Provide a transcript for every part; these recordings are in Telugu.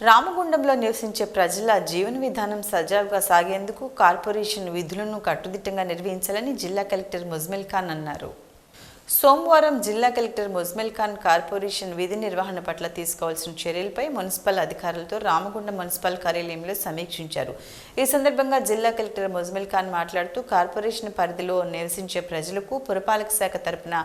రామగుండంలో నివసించే ప్రజల జీవన విధానం సజావుగా సాగేందుకు కార్పొరేషన్ విధులను కట్టుదిట్టంగా నిర్వహించాలని జిల్లా కలెక్టర్ ముజ్మిల్ ఖాన్ అన్నారు. సోమవారం జిల్లా కలెక్టర్ ముజ్మెల్ ఖాన్ కార్పొరేషన్ విధి నిర్వహణ పట్ల తీసుకోవాల్సిన చర్యలపై మున్సిపల్ అధికారులతో రామగుండ మున్సిపల్ కార్యాలయంలో సమీక్షించారు. ఈ సందర్భంగా జిల్లా కలెక్టర్ ముజ్మెల్ ఖాన్ మాట్లాడుతూ కార్పొరేషన్ పరిధిలో నివసించే ప్రజలకు పురపాలక శాఖ తరపున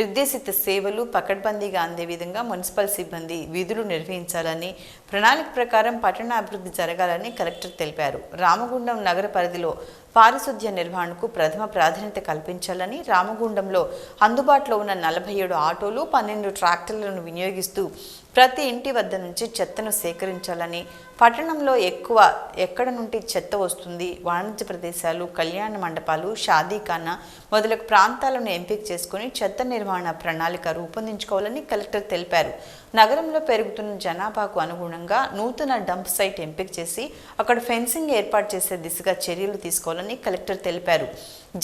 నిర్దేశిత సేవలు పకడ్బందీగా అందే విధంగా మున్సిపల్ సిబ్బంది విధులు నిర్వహించాలని ప్రణాళిక ప్రకారం పట్టణ అభివృద్ధి జరగాలని కలెక్టర్ తెలిపారు. రామగుండం నగర పరిధిలో పారిశుద్ధ్య నిర్వహణకు ప్రథమ ప్రాధాన్యత కల్పించాలని రామగుండంలో అందుబాటులో ఉన్న నలభై ఏడు ఆటోలు పన్నెండు ట్రాక్టర్లను వినియోగిస్తూ ప్రతి ఇంటి వద్ద నుంచి చెత్తను సేకరించాలని పట్టణంలో ఎక్కువ ఎక్కడ నుండి చెత్త వస్తుంది వాణిజ్య ప్రదేశాలు కళ్యాణ మండపాలు షాదీఖానా మొదలగు ప్రాంతాలను ఎంపిక చేసుకుని చెత్త నిర్వహణ ప్రణాళిక రూపొందించుకోవాలని కలెక్టర్ తెలిపారు. నగరంలో పెరుగుతున్న జనాభాకు అనుగుణంగా నూతన డంప్ సైట్ ఎంపిక చేసి అక్కడ ఫెన్సింగ్ ఏర్పాటు చేసే దిశగా చర్యలు తీసుకోవాలని కలెక్టర్ తెలిపారు.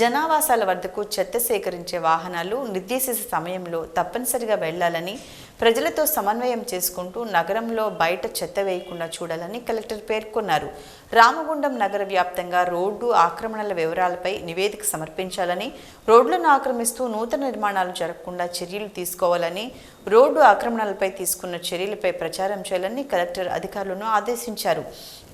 జనావాసాల వద్దకు చెత్త సేకరించే వాహనాలు నిర్దేశిత సమయంలో తప్పనిసరిగా వెళ్ళాలని ప్రజలతో సమన్వయం చేసుకుంటూ నగరంలో బయట చెత్త వేయకుండా చూడాలని కలెక్టర్ పేర్కొన్నారు. రామగుండం నగర వ్యాప్తంగా రోడ్డు ఆక్రమణల వివరాలపై నివేదిక సమర్పించాలని రోడ్లను ఆక్రమిస్తూ నూతన నిర్మాణాలు జరగకుండా చర్యలు తీసుకోవాలని రోడ్డు ఆక్రమణలపై తీసుకున్న చర్యలపై ప్రచారం చేయాలని కలెక్టర్ అధికారులను ఆదేశించారు.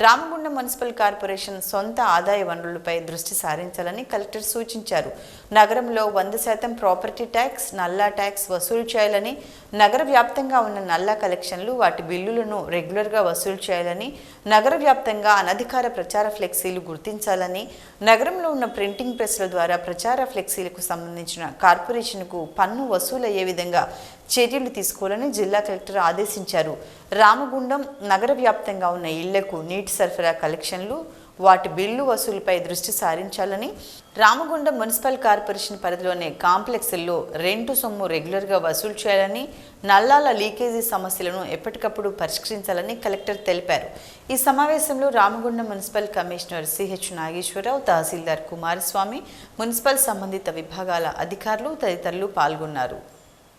రామగుండం మున్సిపల్ కార్పొరేషన్ సొంత ఆదాయ వనరులపై దృష్టి సారించాలని కలెక్టర్ సూచించారు. నగరంలో వంద శాతం ప్రాపర్టీ ట్యాక్స్ నల్లా ట్యాక్స్ వసూలు చేయాలని నగర వ్యాప్తంగా ఉన్న నల్లా కలెక్షన్లు వాటి బిల్లులను రెగ్యులర్గా వసూలు చేయాలని నగర వ్యాప్తంగా అనధికార ప్రచార ఫ్లెక్సీలు గుర్తించాలని నగరంలో ఉన్న ప్రింటింగ్ ప్రెస్ల ద్వారా ప్రచార ఫ్లెక్సీలకు సంబంధించిన కార్పొరేషన్కు పన్ను వసూలయ్యే విధంగా చర్యలు తీసుకోవాలని జిల్లా కలెక్టర్ ఆదేశించారు. రామగుండం నగర వ్యాప్తంగా ఉన్న ఇళ్ళకు నీటి సరఫరా కలెక్షన్లు వాటి బిల్లు వసూలుపై దృష్టి సారించాలని రామగుండం మున్సిపల్ కార్పొరేషన్ పరిధిలోని కాంప్లెక్స్ల్లో రెంటు సొమ్ము రెగ్యులర్గా వసూలు చేయాలని నల్లాల లీకేజీ సమస్యలను ఎప్పటికప్పుడు పరిష్కరించాలని కలెక్టర్ తెలిపారు. ఈ సమావేశంలో Ramagundam municipal commissioner CH Nageswara Rao tahsildar Kumaraswamy municipal సంబంధిత విభాగాల అధికారులు తదితరులు పాల్గొన్నారు.